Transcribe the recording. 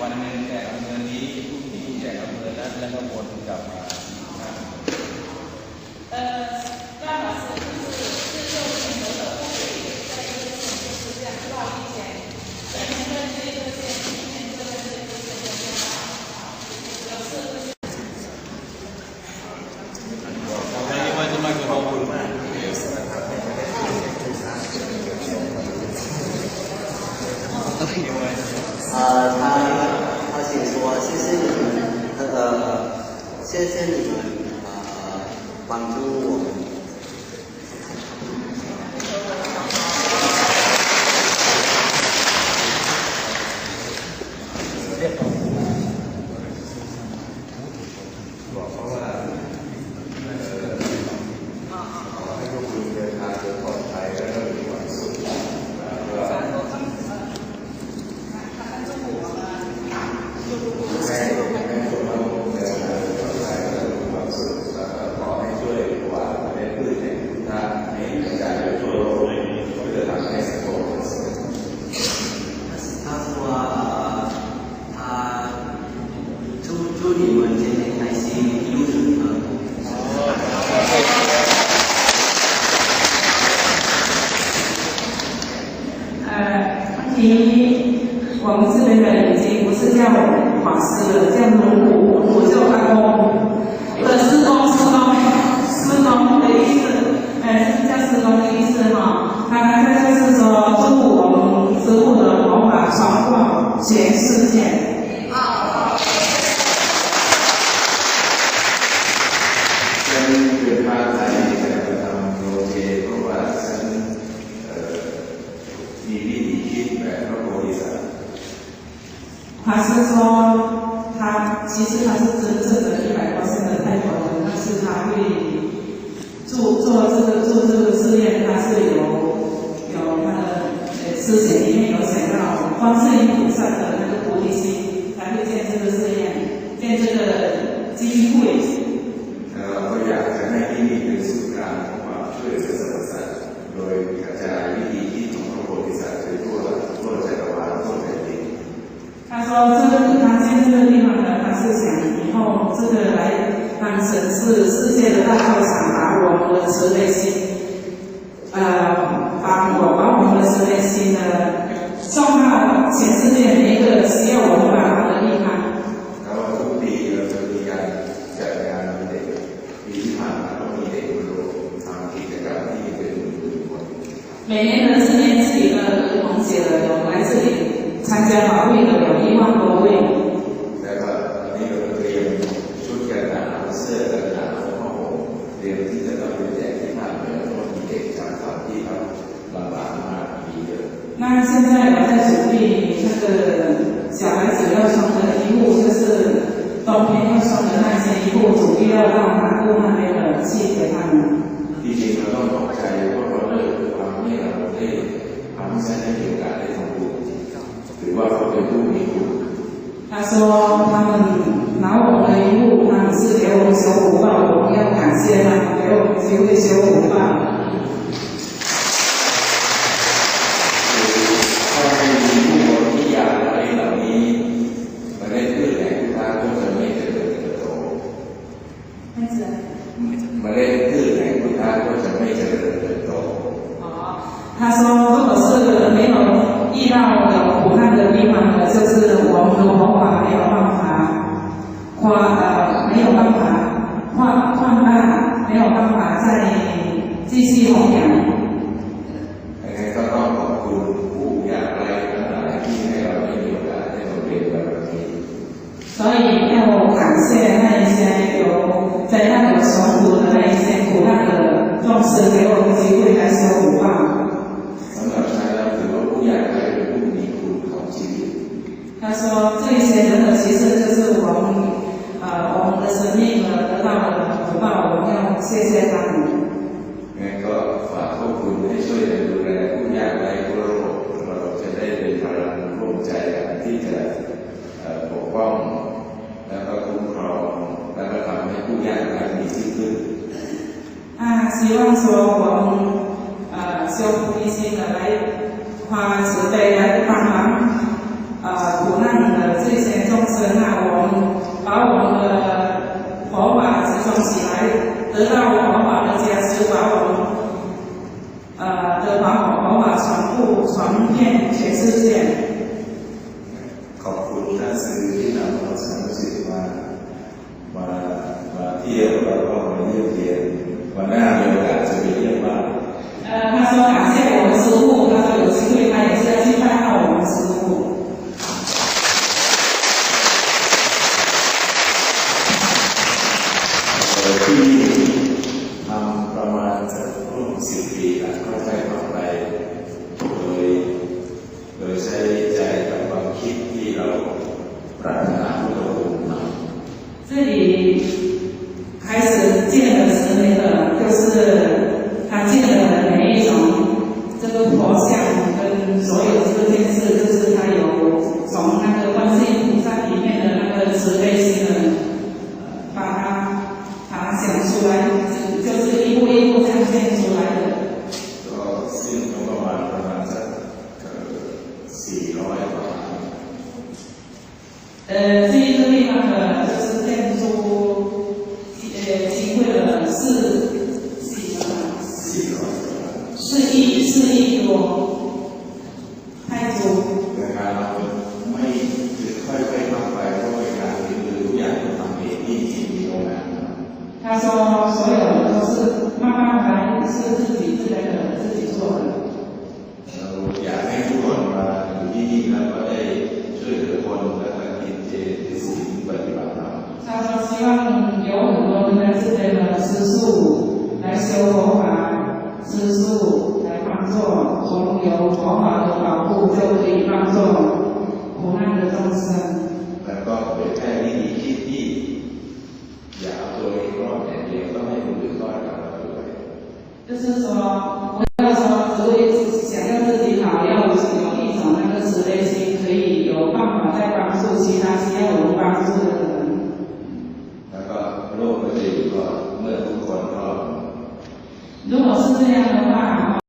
วันหนึงแจกอำเภอนี้พรุ่งนี้แจกอำเภอนั้นแล้วก็วนกลับมานะ 呃，办法是就是自救性的的护理，在一个城市是这样绕一圈，前面跟这个线，后面跟这个线，这样有四个。 ใครที่ว่า 啊，他他请说，谢谢你们，呃，谢谢你们，啊，帮助我。第一我们这边的已经不是叫法师了，叫龙虎，龙虎就阿公呃师公，师公，师公的意思，呃，是叫师公的意思哈。他他就是说祝我们师傅的佛法传播全世界。他是说他其实他是真让成是世界的大道上，把我们的慈悲心呃把我把我们的慈悲心呢送到全世界每一个需要我们帮忙的地方然后的的动每年的今年自己的儿童节了都来这里参加保育的有一万多位小孩子要穿的衣服，就是冬天要穿的那些衣服，准备要到南部那边的寄给他们。 ที่จริงเราต้องขอบใจพวกเราเลยความที่เราได้ทำให้ฉันได้มีโอกาสได้ทำบุญถือว่าเขาเป็นผู้มีบุญ 他说他们拿我们的衣服，他们是给我们修福报，我们要感谢他们给我们机会修福报。 他说，如果是没有遇到有苦难的地方呢，就是我们佛法没有办法扩呃没有办法扩扩大，没有办法再继续弘扬。所以要感谢那一些有在那个穷苦的那一些苦难的壮士，给我们机会来。 คุณให้ช่วยกันดูแลผู้ยากไร้ทั่วโลกเราจะได้เป็นพลังร่วมใจกันที่จะเอ่อปกป้อง แล้วก็คุ้มครอง แล้วก็ทำให้ผู้ยากไร้มีที่พึ่ง 啊，希望说我们呃修菩提心的来发慈悲来帮忙呃苦难的这些 生，那我们把我们的佛法集中起来，得到佛法的加持，把我们 呃的把佛法传布传遍全世界。 ขอบคุณท่านสื่อที่นำเอาสารสิทธิ์มามามาเที่ยวแล้วก็มาเยี่ยมเยียนวันหน้ามีโอกาสจะไปเยี่ยมบ้าน 呃，他说感谢我们师傅，他说有机会他也是要去拜访我们师傅。 เอ่อที่นี่ทำประมาณสักร่วมสิบปีแล้วก็ใช้ต่อไปโด 这里开始建的是那个，就是他建的每一种这个佛像跟所有这个电视，就是他有从那个观世音菩萨里面的那个慈悲心的，把它把它想出来，就是一步一步呈现出来的。呃，这一个地方的。temos 这边的吃素，来修佛法，吃素来帮助从有佛法的保护，就可以帮助苦难的众生。 แล้วก็เผยแพร่วิธีคิดที่อย่าเอาตัวเองรอดอย่างเดียวต้องให้คนอื่นรอดกับเราด้วย 就是说，不要说只为想要自己好，要有一种那个慈悲心，可以有办法在帮助其他需要我们帮助的 如果是这样的话，